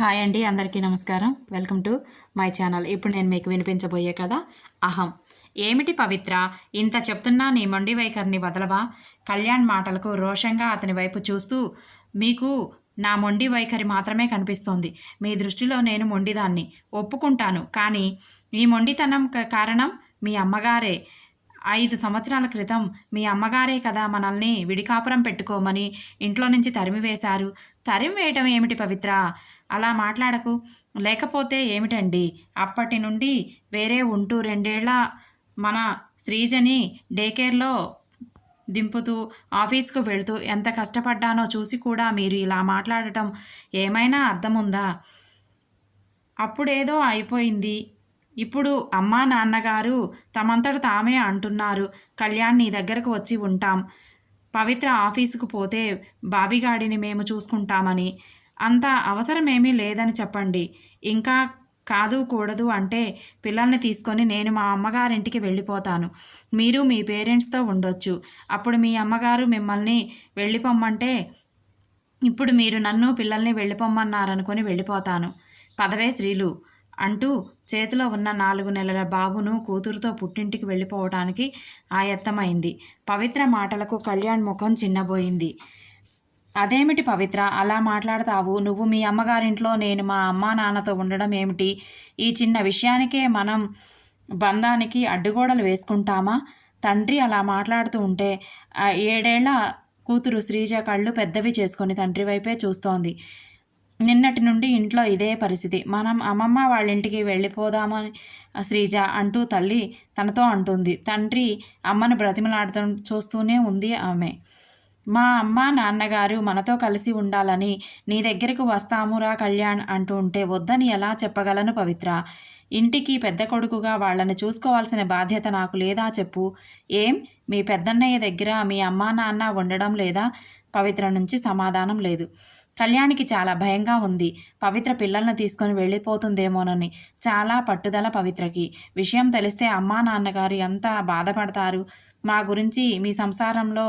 Hi అండి అందరికీ నమస్కారం. Welcome to my channel. ఇప్పుడు నేను మీకు వినిపించబోయే కదా అహం. ఏమిటి పవిత్ర? ఇంత చెప్తున్నా నీ మొండి వైఖరిని వదలవా? కళ్యాణ్ మాటలకు రోషంగా అతని వైపు చూస్తూ మీకు నా మొండి వైఖరి మాత్రమే కనిపిస్తోంది. మీ దృష్టిలో నేను మొండిదాన్ని. ఒప్పుకుంటాను. కానీ ఈ మొండితనం కారణం మీ అమ్మగారే. ఐదు సంవత్సరాల క్రితం మీ అమ్మగారే కదా మనల్ని విడికాపురం పెట్టుకోమని ఇంట్లో నుంచి తరిమివేశారు తరిమి వేయటం ఏమిటి పవిత్ర? అలా మాట్లాడకు. లేకపోతే ఏమిటండి? అప్పటి నుండి వేరే ఉంటూ రెండేళ్ళ మన శ్రీజని డే కేర్లో దింపుతూ ఆఫీస్కు వెళ్తూ ఎంత కష్టపడ్డానో చూసి కూడా మీరు ఇలా మాట్లాడటం ఏమైనా అర్థం ఉందా అప్పుడేదో అయిపోయింది. ఇప్పుడు అమ్మా నాన్నగారు తమంతట తామే అంటున్నారు. కళ్యాణ్ నీ దగ్గరకు వచ్చి ఉంటాం. పవిత్ర ఆఫీసుకు పోతే బాబిగాడిని మేము చూసుకుంటామని. అంత అవసరమేమీ లేదని చెప్పండి. ఇంకా కాదు కూడదు అంటే పిల్లల్ని తీసుకొని నేను మా అమ్మగారింటికి వెళ్ళిపోతాను. మీరు మీ పేరెంట్స్తో ఉండొచ్చు. అప్పుడు మీ అమ్మగారు మిమ్మల్ని వెళ్ళిపోమ్మంటే ఇప్పుడు మీరు నన్ను పిల్లల్ని వెళ్ళిపోమ్మన్నారనుకొని వెళ్ళిపోతాను. పదవే స్త్రీలు. అంటూ చేతిలో ఉన్న నాలుగు నెలల బాబును కూతురుతో పుట్టింటికి వెళ్ళిపోవటానికి ఆయత్తమైంది. పవిత్ర మాటలకు కళ్యాణ్ ముఖం చిన్నబోయింది. అదేమిటి పవిత్ర? అలా మాట్లాడతావు? నువ్వు మీ అమ్మగారింట్లో నేను మా అమ్మా నాన్నతో ఉండడం ఏమిటి? ఈ చిన్న విషయానికే మనం బంధానికి అడ్డుగోడలు వేసుకుంటామా తండ్రి అలా మాట్లాడుతూ ఉంటే ఏడేళ్ళ కూతురు శ్రీజ కళ్ళు పెద్దవి చేసుకొని తండ్రి వైపే చూస్తోంది. నిన్నటి నుండి ఇంట్లో ఇదే పరిస్థితి. మనం అమ్మమ్మ వాళ్ళ ఇంటికి వెళ్ళిపోదామని శ్రీజ అంటూ తల్లి తనతో అంటుంది. తండ్రి అమ్మను బ్రతిమలాడుతూ చూస్తూనే ఉంది ఆమె. మా అమ్మ నాన్నగారు మనతో కలిసి ఉండాలని నీ దగ్గరకు వస్తామురా కళ్యాణ్ అంటూ ఉంటే వద్దని ఎలా చెప్పగలను పవిత్ర? ఇంటికి పెద్ద కొడుకుగా వాళ్ళని చూసుకోవాల్సిన బాధ్యత నాకు లేదా చెప్పు. ఏం? మీ పెద్దన్నయ్య దగ్గర మీ అమ్మా నాన్న ఉండడం లేదా? పవిత్ర నుంచి సమాధానం లేదు. కళ్యాణికి చాలా భయంగా ఉంది. పవిత్ర పిల్లల్ని తీసుకొని వెళ్ళిపోతుందేమోనని. చాలా పట్టుదల పవిత్రకి. విషయం తెలిస్తే అమ్మా నాన్నగారు ఎంత బాధపడతారు? మా గురించి మీ సంసారంలో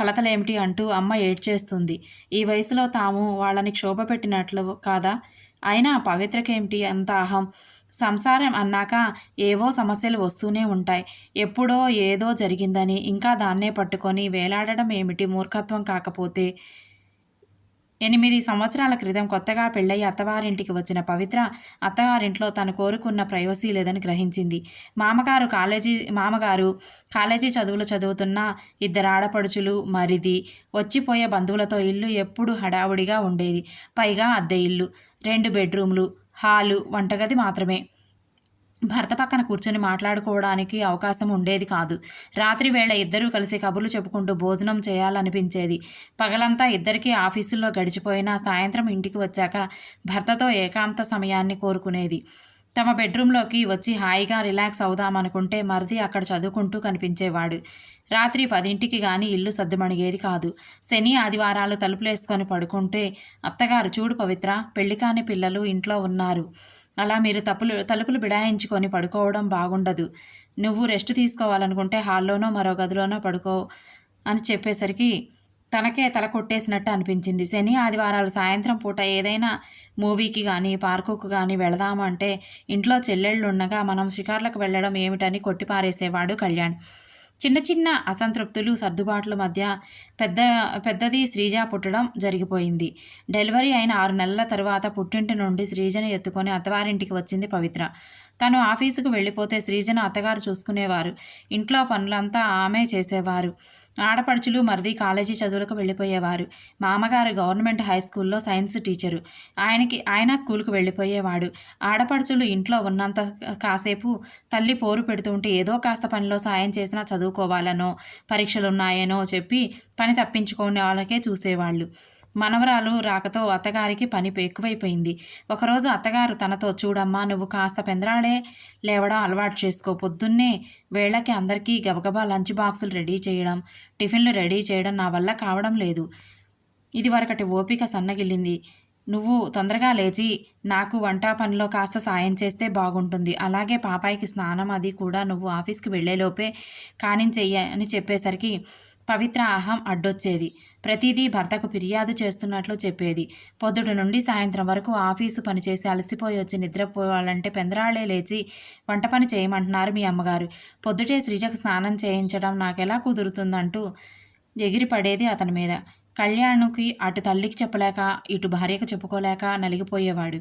కలతలేమిటి అంటూ అమ్మ ఏడ్చేస్తుంది. ఈ వయసులో తాము వాళ్ళని క్షోభ పెట్టినట్లు కాదా? అయినా పవిత్రకేమిటి అంత అహం? సంసారం అన్నాక ఏవో సమస్యలు వస్తూనే ఉంటాయి. ఎప్పుడో ఏదో జరిగిందని ఇంకా దాన్నే పట్టుకొని వేలాడడం ఏమిటి మూర్ఖత్వం కాకపోతే? ఎనిమిది సంవత్సరాల క్రితం కొత్తగా పెళ్ళయి అత్తవారింటికి వచ్చిన పవిత్ర అత్తగారింట్లో తను కోరుకున్న ప్రైవసీ లేదని గ్రహించింది. మామగారు కాలేజీ మామగారు కాలేజీ చదువులు చదువుతున్న ఇద్దరు ఆడపడుచులు మరిది వచ్చిపోయే బంధువులతో ఇల్లు ఎప్పుడు హడావుడిగా ఉండేది. పైగా అద్దె ఇల్లు రెండు బెడ్రూమ్లు హాలు వంటగది మాత్రమే. భర్త పక్కన కూర్చొని మాట్లాడుకోవడానికి అవకాశం ఉండేది కాదు. రాత్రి వేళ ఇద్దరూ కలిసి కబుర్లు చెప్పుకుంటూ భోజనం చేయాలనిపించేది. పగలంతా ఇద్దరికీ ఆఫీసుల్లో గడిచిపోయినా సాయంత్రం ఇంటికి వచ్చాక భర్తతో ఏకాంత సమయాన్ని కోరుకునేది. తమ బెడ్రూమ్లోకి వచ్చి హాయిగా రిలాక్స్ అవుదామనుకుంటే మరిది అక్కడ చదువుకుంటూ కనిపించేవాడు. రాత్రి పదింటికి గాని ఇల్లు సర్దుమణిగేది కాదు. శని ఆదివారాలు తలుపులేసుకొని పడుకుంటే అత్తగారు చూడు పవిత్ర పెళ్ళి కాని పిల్లలు ఇంట్లో ఉన్నారు. అలా మీరు తప్పులు తలుపులు బిడాయించుకొని పడుకోవడం బాగుండదు. నువ్వు రెస్ట్ తీసుకోవాలనుకుంటే హాల్లోనో మరో గదిలోనో పడుకో అని చెప్పేసరికి తనకే తల కొట్టేసినట్టు అనిపించింది. శని ఆదివారాలు సాయంత్రం పూట ఏదైనా మూవీకి కానీ పార్కుకు కానీ వెళదామంటే ఇంట్లో చెల్లెళ్ళు ఉండగా మనం షికార్లకు వెళ్ళడం ఏమిటని కొట్టిపారేసేవాడు కళ్యాణ్. చిన్న చిన్న అసంతృప్తులు సర్దుబాట్ల మధ్య పెద్ద పెద్దది శ్రీజ పుట్టడం జరిగిపోయింది. డెలివరీ అయిన ఆరు నెలల తర్వాత పుట్టింటి నుండి శ్రీజను ఎత్తుకొని అత్తవారింటికి వచ్చింది పవిత్ర. తను ఆఫీసుకు వెళ్ళిపోతే శ్రీజను అత్తగారు చూసుకునేవారు. ఇంట్లో పనులంతా ఆమె చేసేవారు. ఆడపడుచులు మరిది కాలేజీ చదువులకు వెళ్ళిపోయేవారు. మామగారు గవర్నమెంట్ హై స్కూల్లో సైన్స్ టీచరు. ఆయనకి ఆయన స్కూల్కి వెళ్ళిపోయేవాడు. ఆడపడుచులు ఇంట్లో ఉన్నంత కాసేపు తల్లి పోరు పెడుతుంటే ఏదో కాస్త పనిలో సాయం చేసినా చదువుకోవాలనో పరీక్షలు ఉన్నాయనో చెప్పి పని తప్పించుకునే వాళ్ళకే చూసేవాళ్ళు. మనవరాలు రాకతో అత్తగారికి పని ఎక్కువైపోయింది. ఒకరోజు అత్తగారు తనతో చూడమ్మా నువ్వు కాస్త పెందరాడే లేవడం అలవాటు చేసుకో. పొద్దున్నే వేళకి అందరికీ గబగబా లంచ్ బాక్సులు రెడీ చేయడం టిఫిన్లు రెడీ చేయడం నా వల్ల కావడం లేదు. ఇది వరకటి ఓపిక సన్నగిల్లింది. నువ్వు తొందరగా లేచి నాకు వంట పనిలో కాస్త సాయం చేస్తే బాగుంటుంది. అలాగే పాపాయికి స్నానం అది కూడా నువ్వు ఆఫీస్కి వెళ్ళేలోపే కానించెయ్య అని చెప్పేసరికి పవిత్ర అహం అడ్డొచ్చేది. ప్రతిదీ భర్తకు ఫిర్యాదు చేస్తున్నట్లు చెప్పేది. పొద్దుటి నుండి సాయంత్రం వరకు ఆఫీసు పనిచేసి అలసిపోయి వచ్చి నిద్రపోవాలంటే పెందరాళ్ళే లేచి వంట పని చేయమంటున్నారు మీ అమ్మగారు. పొద్దుటే శ్రీజకు స్నానం చేయించడం నాకెలా కుదురుతుందంటూ ఎగిరి పడేది అతని మీద. కళ్యాణ్కి అటు తల్లికి చెప్పలేక ఇటు భార్యకు చెప్పుకోలేక నలిగిపోయేవాడు.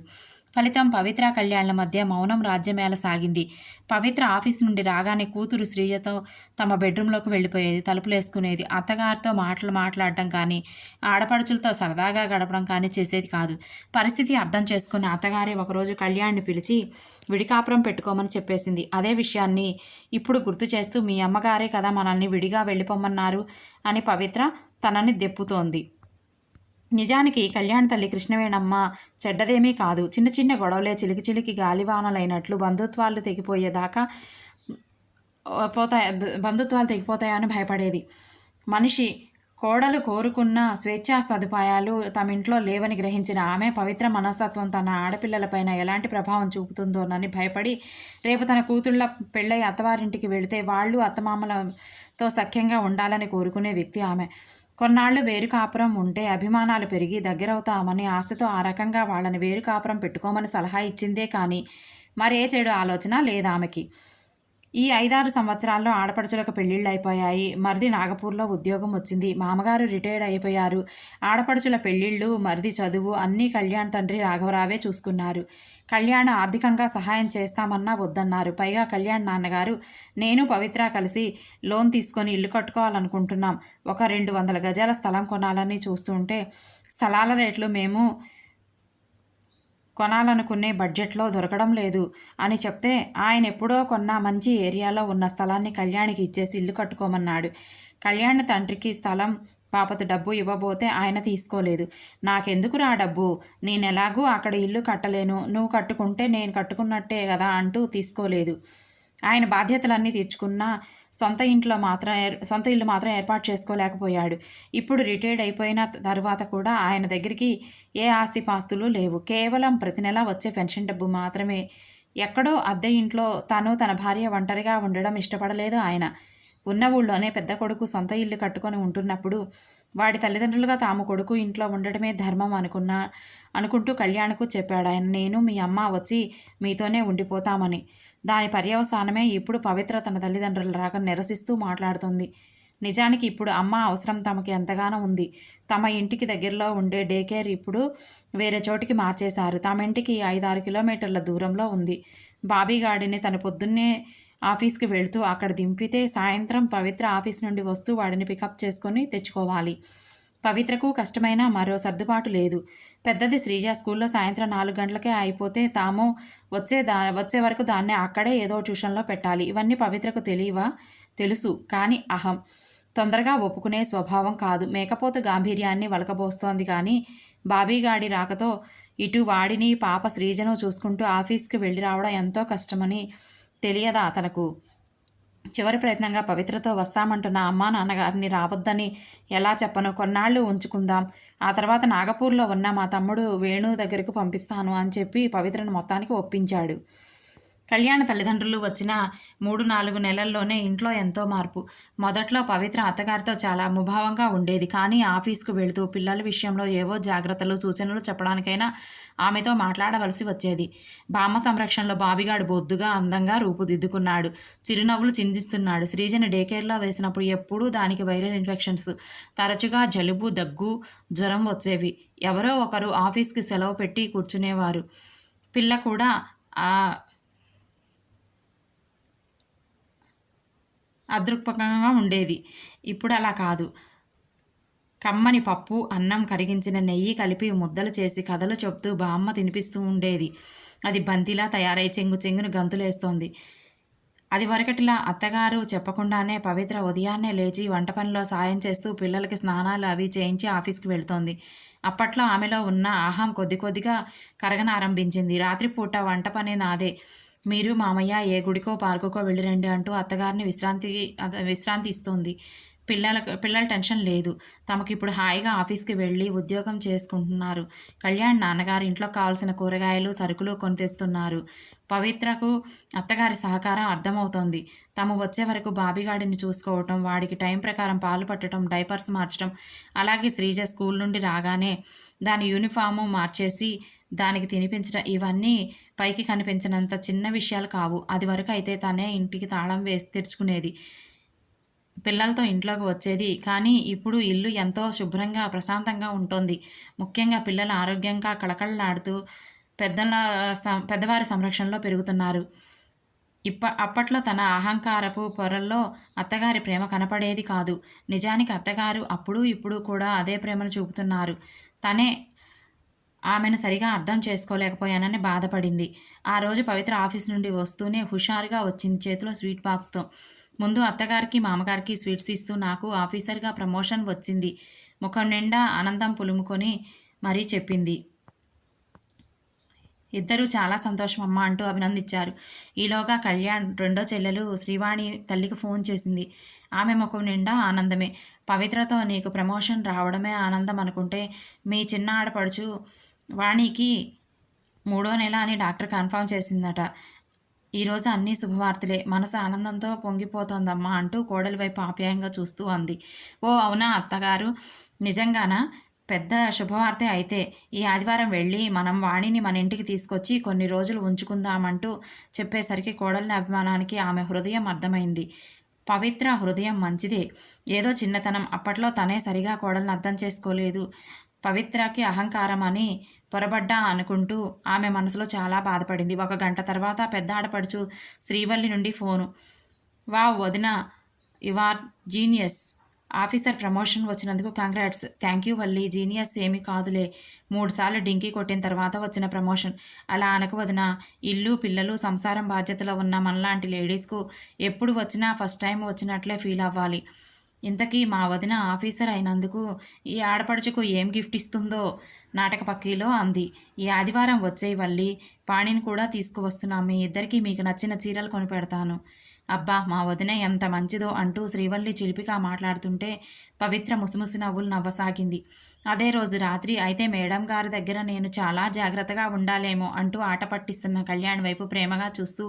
ఫలితం పవిత్ర కళ్యాణ్ల మధ్య మౌనం రాజ్యమేళ సాగింది. పవిత్ర ఆఫీస్ నుండి రాగానే కూతురు శ్రీజతో తమ బెడ్రూమ్లోకి వెళ్ళిపోయేది తలుపులేసుకునేది అత్తగారితో మాటలు మాట్లాడటం కానీ ఆడపడుచులతో సరదాగా గడపడం కానీ చేసేది కాదు. పరిస్థితి అర్థం చేసుకుని అత్తగారే ఒకరోజు కళ్యాణ్ని పిలిచి విడికాపురం పెట్టుకోమని చెప్పేసింది. అదే విషయాన్ని ఇప్పుడు గుర్తు చేస్తూ మీ అమ్మగారే కదా మనల్ని విడిగా వెళ్ళిపోమన్నారు అని పవిత్ర తనని దెప్పుతోంది నిజానికి కళ్యాణ్ తల్లి కృష్ణవేణమ్మ చెడ్డదేమీ కాదు. చిన్న చిన్న గొడవలే చిలికి చిలికి గాలివానలైనట్లు బంధుత్వాలు తెగిపోయేదాకా పోతాయి బంధుత్వాలు తెగిపోతాయని భయపడేది. మనిషి కోడలు కోరుకున్న స్వేచ్ఛా సదుపాయాలు తమ ఇంట్లో లేవని గ్రహించిన ఆమె పవిత్ర మనస్తత్వం తన ఆడపిల్లలపైన ఎలాంటి ప్రభావం చూపుతుందోనని భయపడి రేపు తన కూతుళ్ళ పెళ్ళై అత్తవారింటికి వెళితే వాళ్ళు అత్తమామలతో సఖ్యంగా ఉండాలని కోరుకునే వ్యక్తి ఆమె. కొన్నాళ్ళు వేరు కాపురం ఉంటే అభిమానాలు పెరిగి దగ్గరవుతామని ఆశతో ఆ రకంగా వాళ్ళని వేరు కాపురం పెట్టుకోమని సలహా ఇచ్చిందే కానీ మరే చెడు ఆలోచన లేదామెకి ఈ ఐదారు సంవత్సరాల్లో ఆడపడుచులకు పెళ్ళిళ్ళు అయిపోయాయి. మరిది నాగపూర్లో ఉద్యోగం వచ్చింది. మామగారు రిటైర్డ్ అయిపోయారు. ఆడపడుచుల పెళ్ళిళ్ళు మరిది చదువు అన్నీ కళ్యాణ్ తండ్రి రాఘవరావే చూసుకున్నారు. కళ్యాణ్ ఆర్థికంగా సహాయం చేస్తామన్నా వద్దన్నారు. పైగా కళ్యాణ్ నాన్నగారు నేను పవిత్ర కలిసి లోన్ తీసుకొని ఇల్లు కట్టుకోవాలనుకుంటున్నాం. ఒక రెండు వందల గజాల స్థలం కొనాలని చూస్తుంటే స్థలాల రేట్లు మేము కొనాలనుకునే బడ్జెట్లో దొరకడం లేదు అని చెప్తే ఆయన ఎప్పుడో కొన్న మంచి ఏరియాలో ఉన్న స్థలాన్ని కళ్యాణికి ఇచ్చేసి ఇల్లు కట్టుకోమన్నాడు. కళ్యాణ్ తండ్రికి స్థలం పాపతో డబ్బు ఇవ్వబోతే ఆయన తీసుకోలేదు. నాకెందుకు రా డబ్బు? నేను ఎలాగూ అక్కడ ఇల్లు కట్టలేను. నువ్వు కట్టుకుంటే నేను కట్టుకున్నట్టే కదా అంటూ తీసుకోలేదు. ఆయన బాధ్యతలన్నీ తీర్చుకున్న సొంత ఇంట్లో మాత్రం సొంత ఇల్లు మాత్రం ఏర్పాటు చేసుకోలేకపోయాడు. ఇప్పుడు రిటైర్డ్ అయిపోయిన తర్వాత కూడా ఆయన దగ్గరికి ఏ ఆస్తిపాస్తులు లేవు. కేవలం ప్రతి నెల వచ్చే పెన్షన్ డబ్బు మాత్రమే. ఎక్కడో అద్దె ఇంట్లో తను తన భార్య ఒంటరిగా ఉండడం ఇష్టపడలేదు ఆయన. ఉన్న ఊళ్ళోనే పెద్ద కొడుకు సొంత ఇల్లు కట్టుకొని ఉంటున్నప్పుడు వాడి తల్లిదండ్రులుగా తాము కొడుకు ఇంట్లో ఉండడమే ధర్మం అనుకున్నా అనుకుంటూ కళ్యాణ్కు చెప్పాడు. ఆయన నేను మీ అమ్మ వచ్చి మీతోనే ఉండిపోతామని. దాని పర్యవసానమే ఇప్పుడు పవిత్ర తన తల్లిదండ్రుల రాక నిరసిస్తూ మాట్లాడుతుంది. నిజానికి ఇప్పుడు అమ్మ అవసరం తమకి ఎంతగానో ఉంది. తమ ఇంటికి దగ్గరలో ఉండే డే కేర్ ఇప్పుడు వేరే చోటికి మార్చేశారు. తమ ఇంటికి ఐదారు కిలోమీటర్ల దూరంలో ఉంది. బాబీగాడిని తన పొద్దున్నే ఆఫీస్కి వెళ్తూ అక్కడ దింపితే సాయంత్రం పవిత్ర ఆఫీస్ నుండి వస్తూ వాడిని పికప్ చేసుకొని తెచ్చుకోవాలి. పవిత్రకు కష్టమైన మరో సర్దుబాటు లేదు. పెద్దది శ్రీజ స్కూల్లో సాయంత్రం నాలుగు గంటలకే అయిపోతే తాము వచ్చే దా వచ్చే వరకు దాన్నే అక్కడే ఏదో ట్యూషన్లో పెట్టాలి. ఇవన్నీ పవిత్రకు తెలియవా తెలుసు. కానీ అహం. తొందరగా ఒప్పుకునే స్వభావం కాదు. మేకపోతు గాంభీర్యాన్ని వలకబోస్తోంది కానీ బాబీగాడి రాకతో ఇటు వాడిని పాప శ్రీజను చూసుకుంటూ ఆఫీస్కి వెళ్ళి రావడం ఎంతో కష్టమని తెలియదా అతనకు చివరి ప్రయత్నంగా పవిత్రతో వస్తామంటున్న అమ్మా నాన్నగారిని రావద్దని ఎలా చెప్పను? కొన్నాళ్ళు ఉంచుకుందాం. ఆ తర్వాత నాగపూర్లో ఉన్న మా తమ్ముడు వేణు దగ్గరకు పంపిస్తాను అని చెప్పి పవిత్రను మొత్తానికి ఒప్పించాడు. కళ్యాణ తల్లిదండ్రులు వచ్చిన మూడు నాలుగు నెలల్లోనే ఇంట్లో ఎంతో మార్పు. మొదట్లో పవిత్ర అత్తగారితో చాలా ముభావంగా ఉండేది. కానీ ఆఫీస్కు వెళుతూ పిల్లల విషయంలో ఏవో జాగ్రత్తలు సూచనలు చెప్పడానికైనా ఆమెతో మాట్లాడవలసి వచ్చేది. బామ్మ సంరక్షణలో బాబిగాడు బొద్దుగా అందంగా రూపుదిద్దుకున్నాడు. చిరునవ్వులు చిందిస్తున్నాడు. శ్రీజని డేకేర్లో వేసినప్పుడు ఎప్పుడూ దానికి వైరల్ ఇన్ఫెక్షన్స్. తరచుగా జలుబు దగ్గు జ్వరం వచ్చేవి. ఎవరో ఒకరు ఆఫీస్కి సెలవు పెట్టి కూర్చునేవారు. పిల్ల కూడా అదృక్పకంగా ఉండేది. ఇప్పుడు అలా కాదు. కమ్మని పప్పు అన్నం కరిగించిన నెయ్యి కలిపి ముద్దలు చేసి కథలు చెప్తూ బామ్మ తినిపిస్తూ ఉండేది. అది బంతిలా తయారై చెంగు చెంగును గంతులేస్తోంది. అది వరకటిలా అత్తగారు చెప్పకుండానే పవిత్ర ఉదయాన్నే లేచి వంట పనిలో సాయం చేస్తూ పిల్లలకి స్నానాలు అవి చేయించి ఆఫీస్కి వెళ్తోంది. అప్పట్లో ఆమెలో ఉన్న ఆహం కొద్ది కొద్దిగా కరగనారంభించింది. రాత్రిపూట వంట పని నాదే. మీరు మామయ్య ఏ గుడికో పార్కుకో వెళ్ళిరండి అంటూ అత్తగారిని విశ్రాంతి విశ్రాంతి ఇస్తుంది. పిల్లలకు పిల్లల టెన్షన్ లేదు. తమకి ఇప్పుడు హాయిగా ఆఫీస్కి వెళ్ళి ఉద్యోగం చేసుకుంటున్నారు. కళ్యాణ్ నాన్నగారు ఇంట్లో కావాల్సిన కూరగాయలు సరుకులు కొని తెస్తున్నారు. పవిత్రకు అత్తగారి సహకారం అర్థమవుతోంది. తాము వచ్చే వరకు బాబీగాడిని చూసుకోవటం వాడికి టైం ప్రకారం పాలు పట్టడం డైపర్స్ మార్చడం అలాగే శ్రీజ స్కూల్ నుండి రాగానే దాని యూనిఫాము మార్చేసి దానికి తినిపించడం ఇవన్నీ పైకి కనిపించినంత చిన్న విషయాలు కావు. అది వరకు అయితే తనే ఇంటికి తాళం వేసి తెరుచుకునేది పిల్లలతో ఇంట్లోకి వచ్చేది. కానీ ఇప్పుడు ఇల్లు ఎంతో శుభ్రంగా ప్రశాంతంగా ఉంటుంది. ముఖ్యంగా పిల్లల ఆరోగ్యంగా కళకళలాడుతూ పెద్దల పెద్దవారి సంరక్షణలో పెరుగుతున్నారు. ఇప్ప అప్పట్లో తన అహంకారపు పొరల్లో అత్తగారి ప్రేమ కనపడేది కాదు. నిజానికి అత్తగారు అప్పుడు ఇప్పుడు కూడా అదే ప్రేమను చూపుతున్నారు. తనే ఆమెను సరిగా అర్థం చేసుకోలేకపోయానని బాధపడింది. ఆ రోజు పవిత్ర ఆఫీస్ నుండి వస్తూనే హుషారుగా వచ్చింది చేతిలో స్వీట్ బాక్స్తో. ముందు అత్తగారికి మామగారికి స్వీట్స్ ఇస్తూ నాకు ఆఫీసర్గా ప్రమోషన్ వచ్చింది. ముఖం నిండా ఆనందం పులుముకొని మరీ చెప్పింది. ఇద్దరూ చాలా సంతోషం అమ్మ అంటూ అభినందించారు. ఈలోగా కళ్యాణ్ రెండో చెల్లెలు శ్రీవాణి తల్లికి ఫోన్ చేసింది. ఆమె ముఖం నిండా ఆనందమే. పవిత్రతో నీకు ప్రమోషన్ రావడమే ఆనందం అనుకుంటే మీ చిన్న ఆడపడుచు వాణికి మూడో నెల అని డాక్టర్ కన్ఫర్మ్ చేసిందట. ఈరోజు అన్ని శుభవార్తలే. మనసు ఆనందంతో పొంగిపోతోందమ్మా అంటూ కోడలి వైపు ఆప్యాయంగా చూస్తూ అంది. ఓ అవునా అత్తగారు? నిజంగానా? పెద్ద శుభవార్తే అయితే ఈ ఆదివారం వెళ్ళి మనం వాణిని మన ఇంటికి తీసుకొచ్చి కొన్ని రోజులు ఉంచుకుందామంటూ చెప్పేసరికి కోడలిని అభిమానానికి ఆమె హృదయం అర్థమైంది. పవిత్ర హృదయం మంచిదే. ఏదో చిన్నతనం. అప్పట్లో తనే సరిగా కోడల్ని అర్థం చేసుకోలేదు. పవిత్రకి అహంకారం అని పొరబడ్డా అనుకుంటూ ఆమె మనసులో చాలా బాధపడింది. ఒక గంట తర్వాత పెద్ద ఆడపడుచు శ్రీవల్లి నుండి ఫోను. వా వదిన యువర్ జీనియస్. ఆఫీసర్ ప్రమోషన్ వచ్చినందుకు congrats. Thank you Valli. Genius ఏమీ కాదులే. మూడుసార్లు డింకీ కొట్టిన తర్వాత వచ్చిన ప్రమోషన్. అలా అనకు వదిన. ఇల్లు పిల్లలు సంసారం బాధ్యతలో ఉన్న మనలాంటి లేడీస్కు ఎప్పుడు వచ్చినా ఫస్ట్ టైం వచ్చినట్లే ఫీల్ అవ్వాలి. ఇంతకీ మా వదిన ఆఫీసర్ అయినందుకు ఈ ఆడపడుచుకు ఏం గిఫ్ట్ ఇస్తుందో నాటక పక్కీలో అంది. ఈ ఆదివారం వచ్చే వల్లి పాణిని కూడా తీసుకువస్తున్నాం మీ ఇద్దరికీ మీకు నచ్చిన చీరలు కొనిపెడతాను. అబ్బా మా వదిన ఎంత మంచిదో అంటూ శ్రీవల్లి చిలిపిగా మాట్లాడుతుంటే పవిత్ర ముసిముసి నవ్వులు నవ్వసాగింది. అదే రోజు రాత్రి అయితే మేడం గారి దగ్గర నేను చాలా జాగ్రత్తగా ఉండాలేమో అంటూ ఆట పట్టిస్తున్న కళ్యాణ్ వైపు ప్రేమగా చూస్తూ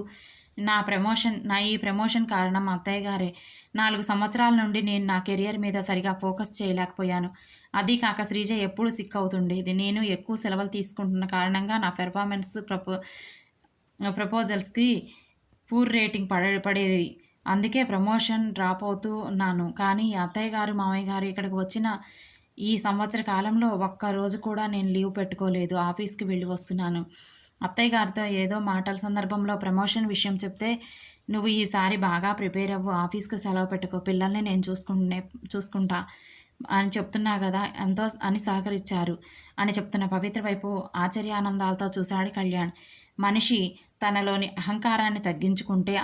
నా ప్రమోషన్ నా ఈ ప్రమోషన్ కారణం మా అత్తయ్య గారే. నాలుగు సంవత్సరాల నుండి నేను నా కెరియర్ మీద సరిగా ఫోకస్ చేయలేకపోయాను. అది కాక శ్రీజ ఎప్పుడు సిక్ అవుతుండేది. నేను ఎక్కువ సెలవులు తీసుకుంటున్న కారణంగా నా పెర్ఫార్మెన్స్ ప్రపో ప్రపోజల్స్కి పూర్ రేటింగ్ పడే పడేది. అందుకే ప్రమోషన్ డ్రాప్ అవుతూ ఉన్నాను. కానీ అత్తయ్య గారు మామయ్య గారు ఇక్కడికి వచ్చిన ఈ సంవత్సర కాలంలో ఒక్క రోజు కూడా నేను లీవ్ పెట్టుకోలేదు. ఆఫీస్కి వెళ్ళి వస్తున్నాను. అత్తయ్య గారితో ఏదో మాటల సందర్భంలో ప్రమోషన్ విషయం చెప్తే నువ్వు ఈసారి బాగా ప్రిపేర్ అవ్వు ఆఫీస్కి సెలవు పెట్టుకో పిల్లల్ని నేను చూసుకుంటే చూసుకుంటా అని చెప్తున్నా కదా ఎంతో అని సహకరించారు. అని చెప్తున్న పవిత్ర వైపు ఆశ్చర్యానందాలతో చూశాడు కళ్యాణ్. మనిషి తనలోని అహంకారాన్ని తగ్గించుకుంటే